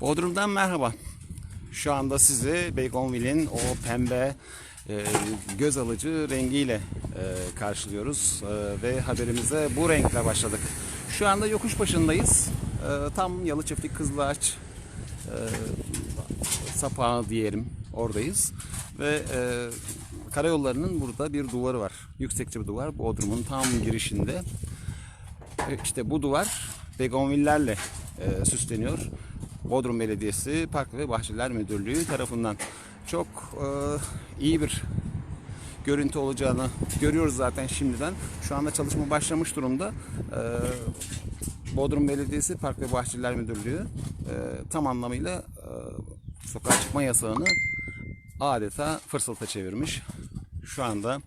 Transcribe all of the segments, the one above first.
Bodrum'dan merhaba. Şu anda sizi Beykonville'in o pembe e, göz alıcı rengiyle e, karşılıyoruz E, ve haberimize bu renkle başladık. Şu anda yokuş başındayız. E, tam Yalı Çiftlik Kızılağaç e, sapağı diyelim oradayız ve e, karayollarının burada bir duvarı var. Yüksekçe bir duvar. Bodrum'un tam girişinde. E, İşte bu duvar begonvillerle e, süsleniyor. Bodrum Belediyesi Park ve Bahçeler Müdürlüğü tarafından çok e, iyi bir görüntü olacağını görüyoruz zaten şimdiden. Şu anda çalışma başlamış durumda. E, Bodrum Belediyesi Park ve Bahçeler Müdürlüğü e, tam anlamıyla e, sokağa çıkma yasağını adeta fırsata çevirmiş. Şu anda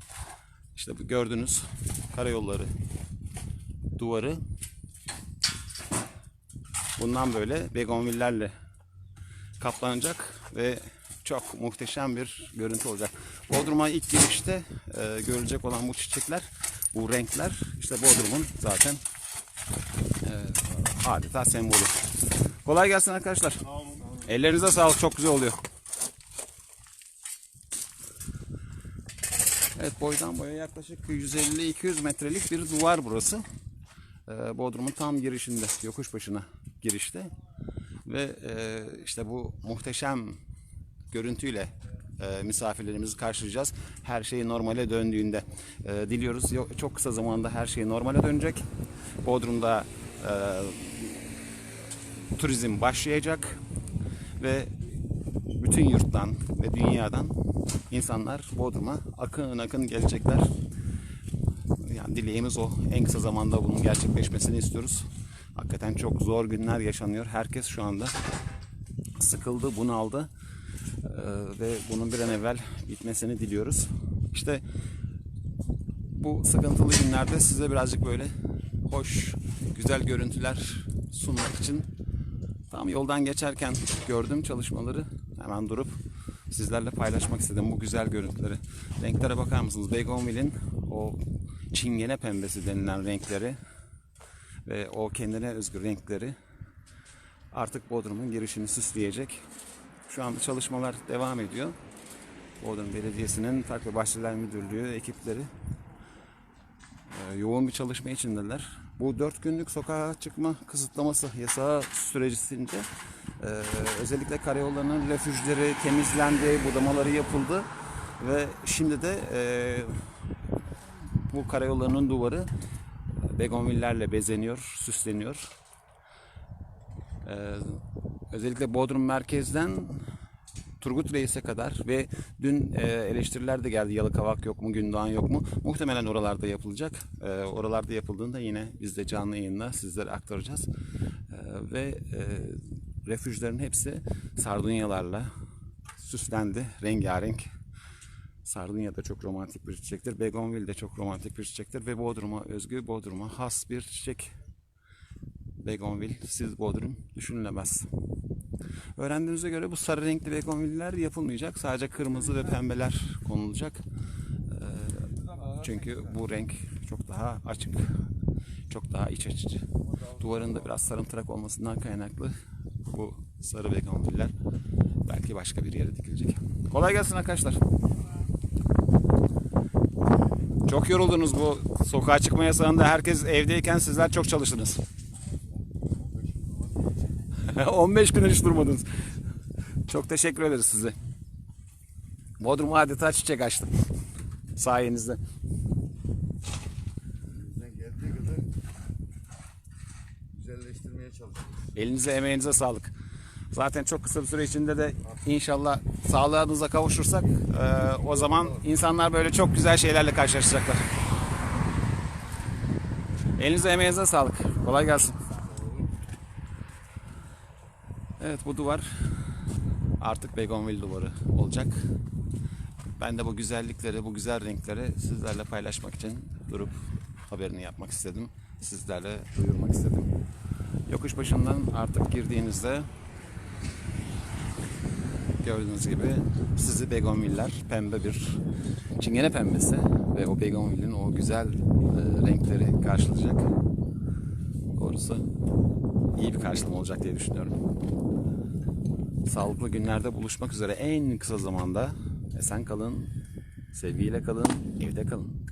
işte bu gördüğünüz karayolları duvarı bundan böyle begonvillerle kaplanacak ve çok muhteşem bir görüntü olacak. Bodrum'a ilk girişte e, görülecek olan bu çiçekler, bu renkler işte Bodrum'un zaten e, adeta sembolü. Kolay gelsin arkadaşlar. Ellerinize sağlık çok güzel oluyor. Evet boydan boya yaklaşık 150-200 metrelik bir duvar burası. Ee, Bodrum'un tam girişinde, yokuş başına girişte. Ve e, işte bu muhteşem görüntüyle e, misafirlerimizi karşılayacağız. Her şey normale döndüğünde. E, diliyoruz yo- çok kısa zamanda her şey normale dönecek. Bodrum'da e, turizm başlayacak ve bütün yurttan ve dünyadan insanlar Bodrum'a akın akın gelecekler. Yani dileğimiz o. En kısa zamanda bunun gerçekleşmesini istiyoruz. Hakikaten çok zor günler yaşanıyor. Herkes şu anda sıkıldı, bunaldı. Ee, ve bunun bir an evvel bitmesini diliyoruz. İşte bu sıkıntılı günlerde size birazcık böyle hoş, güzel görüntüler sunmak için tam yoldan geçerken gördüm çalışmaları hemen durup sizlerle paylaşmak istedim bu güzel görüntüleri. Renklere bakar mısınız? Begonville'in o çingene pembesi denilen renkleri ve o kendine özgü renkleri artık Bodrum'un girişini süsleyecek. Şu anda çalışmalar devam ediyor. Bodrum Belediyesi'nin Park ve Bahçeler Müdürlüğü ekipleri e, yoğun bir çalışma içindeler. Bu dört günlük sokağa çıkma kısıtlaması yasağı sürecince e, özellikle karayollarının refüjleri temizlendi, budamaları yapıldı ve şimdi de e, bu karayollarının duvarı begonvillerle bezeniyor, süsleniyor. E, özellikle Bodrum merkezden Turgut Reis'e kadar ve dün e, eleştiriler de geldi. Yalıkavak yok mu, Gündoğan yok mu? Muhtemelen oralarda yapılacak. E, oralarda yapıldığında yine biz de canlı yayında sizlere aktaracağız. E, ve e, refüjlerin hepsi sardunyalarla süslendi. Rengarenk. Sardunya da çok romantik bir çiçektir. Begonvil de çok romantik bir çiçektir. Ve Bodrum'a özgü, Bodrum'a has bir çiçek. Begonvil, siz Bodrum düşünülemez. Öğrendiğimize göre bu sarı renkli begonviller yapılmayacak. Sadece kırmızı ve pembeler konulacak. Ee, çünkü bu renk çok daha açık. Çok daha iç açıcı. Duvarın da biraz sarımtırak olmasından kaynaklı bu sarı begonviller belki başka bir yere dikilecek. Kolay gelsin arkadaşlar. Çok yoruldunuz bu sokağa çıkma yasağında. Herkes evdeyken sizler çok çalıştınız. 15 gün hiç durmadınız. Çok teşekkür ederiz size. Bodrum adeta çiçek açtı. Sayenizde. Güzelleştirmeye çalışıyoruz. Elinize emeğinize sağlık. Zaten çok kısa bir süre içinde de inşallah sağlığınıza kavuşursak e, o zaman insanlar böyle çok güzel şeylerle karşılaşacaklar. Elinize emeğinize sağlık. Kolay gelsin. Evet bu duvar artık Begonville duvarı olacak. Ben de bu güzellikleri, bu güzel renkleri sizlerle paylaşmak için durup haberini yapmak istedim. Sizlerle duyurmak istedim. Yokuş başından artık girdiğinizde gördüğünüz gibi sizi begonviller pembe bir çingene pembesi ve o begonville'in o güzel e, renkleri karşılayacak. Doğrusu iyi bir karşılama olacak diye düşünüyorum. sağlıklı günlerde buluşmak üzere en kısa zamanda. Esen kalın, sevgiyle kalın, evde kalın.